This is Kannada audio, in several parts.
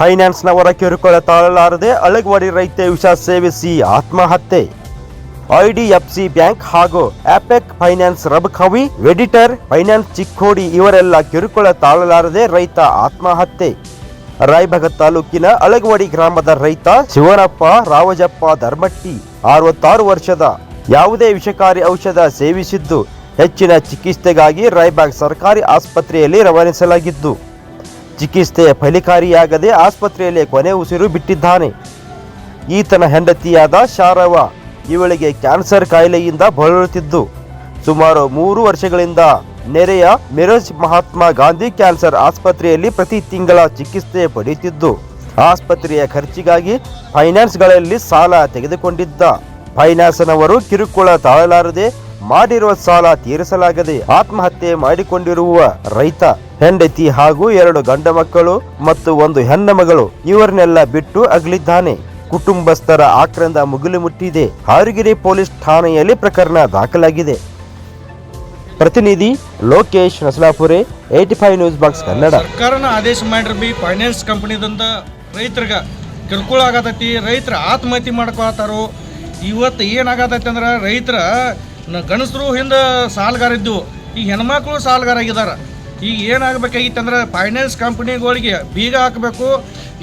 ಫೈನಾನ್ಸ್ನವರ ಕಿರುಕುಳ ತಾಳಲಾರದೆ ಅಳಗವಾಡಿ ರೈತ ವಿಷ ಸೇವಿಸಿ ಆತ್ಮಹತ್ಯೆ. ಐಡಿಎಫ್ಸಿ ಬ್ಯಾಂಕ್ ಹಾಗೂ apex finance Rabakavi editor, finance Chikkodi ಇವರೆಲ್ಲ ಕಿರುಕುಳ ತಾಳಲಾರದೆ ರೈತ ಆತ್ಮಹತ್ಯೆ. ರಾಯಭಾಗ ತಾಲೂಕಿನ ಅಳಗವಾಡಿ ಗ್ರಾಮದ ರೈತ ಶಿವನಪ್ಪ ರಾವಜಪ್ಪ ಧರ್ಮಟ್ಟಿ ಅರವತ್ತಾರು ವರ್ಷದ. ಯಾವುದೇ ವಿಷಕಾರಿ ಔಷಧ ಸೇವಿಸಿದ್ದು ಹೆಚ್ಚಿನ ಚಿಕಿತ್ಸೆಗಾಗಿ ರಾಯಬಾಗ್ ಸರ್ಕಾರಿ ಆಸ್ಪತ್ರೆಯಲ್ಲಿ ರವಾನಿಸಲಾಗಿದ್ದು. ಚಿಕಿತ್ಸೆ ಫಲಿಕಾರಿಯಾಗದೆ ಆಸ್ಪತ್ರೆಯಲ್ಲಿ ಕೊನೆ ಉಸಿರು ಬಿಟ್ಟಿದ್ದಾನೆ. ಈತನ ಹೆಂಡತಿಯಾದ ಶಾರವ ಇವಳಿಗೆ ಕ್ಯಾನ್ಸರ್ ಕಾಯಿಲೆಯಿಂದ ಬಳಲುತ್ತಿದ್ದು, ಸುಮಾರು ಮೂರು ವರ್ಷಗಳಿಂದ ನೆರೆಯ ಮಿರಜ್ ಮಹಾತ್ಮ ಗಾಂಧಿ ಕ್ಯಾನ್ಸರ್ ಆಸ್ಪತ್ರೆಯಲ್ಲಿ ಪ್ರತಿ ತಿಂಗಳ ಚಿಕಿತ್ಸೆ ಪಡೆಯುತ್ತಿದ್ದು, ಆಸ್ಪತ್ರೆಯ ಖರ್ಚಿಗಾಗಿ ಫೈನಾನ್ಸ್ಗಳಲ್ಲಿ ಸಾಲ ತೆಗೆದುಕೊಂಡಿದ್ದ. ಫೈನಾನ್ಸ್ನವರು ಕಿರುಕುಳ ತಾಳಲಾರದೆ ಮಾಡಿರುವ ಸಾಲ ತೀರಿಸಲಾಗದೆ ಆತ್ಮಹತ್ಯೆ ಮಾಡಿಕೊಂಡಿರುವ ರೈತ, ಹೆಂಡತಿ ಹಾಗೂ ಎರಡು ಗಂಡ ಮಕ್ಕಳು ಮತ್ತು ಒಂದು ಹೆಣ್ಣ ಮಗಳು ಇವರನ್ನೆಲ್ಲ ಬಿಟ್ಟು ಅಗಲಿದ್ದಾನೆ. ಕುಟುಂಬಸ್ಥರ ಆಕ್ರಂದ ಮುಗಿಲು ಮುಟ್ಟಿದೆ. ಹಾರಿಗೆರೆ ಪೊಲೀಸ್ ಠಾಣೆಯಲ್ಲಿ ಪ್ರಕರಣ ದಾಖಲಾಗಿದೆ. ಪ್ರತಿನಿಧಿ Lokesh Nasalapure eighty five news box Kannada. ಸರ್ಕಾರನ ಆದೇಶ ಮಾಡ್ರಿ ಬಿ ಫೈನಾನ್ಸ್ ಕಂಪ್ನಿದಂತ ರೈತರಿಗ ಕಿರುಕುಳ ಆಗತೈತಿ. ರೈತರ ಆತ್ಮಹತ್ಯೆ ಮಾಡ್ಕೊಳತ್ತಾರೋ? ಇವತ್ತು ಏನಾಗತೈತಿ ಅಂದ್ರೆ ರೈತರ ಗಂಡಸರು ಹಿಂದೆ ಸಾಲಗಾರ ಈ ಈಗ ಹೆಣ್ಮಕ್ಳು ಸಾಲಗಾರ ಆಗಿದ್ದಾರೆ ಈಗ ಏನಾಗಬೇಕಾಗಿತ್ತು ಅಂದ್ರೆ ಫೈನಾನ್ಸ್ ಕಂಪ್ನಿಗಳಿಗೆ ಬೀಗ ಹಾಕಬೇಕು.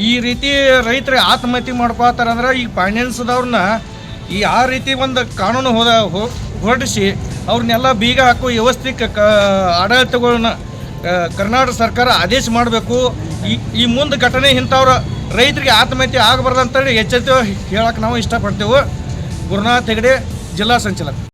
ಈ ರೀತಿ ರೈತರ ಆತ್ಮಹತ್ಯೆ ಮಾಡ್ಕೊಳತ್ತಾರ ಅಂದ್ರೆ ಈಗ ಫೈನಾನ್ಸ್ದವ್ರನ್ನ ಈ ಆ ರೀತಿ ಒಂದು ಕಾನೂನು ಹೋದ ಹೊರಡಿಸಿ ಅವ್ರನ್ನೆಲ್ಲ ಬೀಗ ಹಾಕೋ ವ್ಯವಸ್ಥೆ ಕ ಆಡಳಿತಗಳನ್ನ ಕರ್ನಾಟಕ ಸರ್ಕಾರ ಆದೇಶ ಮಾಡಬೇಕು. ಈ ಈ ಮುಂದೆ ಘಟನೆ ಇಂಥವ್ರ ರೈತರಿಗೆ ಆತ್ಮಹತ್ಯೆ ಆಗಬಾರ್ದು ಅಂತೇಳಿ ಎಚ್ಚರಿಕೆ ಹೇಳಕ್ಕೆ ನಾವು ಇಷ್ಟಪಡ್ತೇವೆ. ಗುರುನಾಥ್ ಹೆಗಡೆ, ಜಿಲ್ಲಾ ಸಂಚಾಲಕ.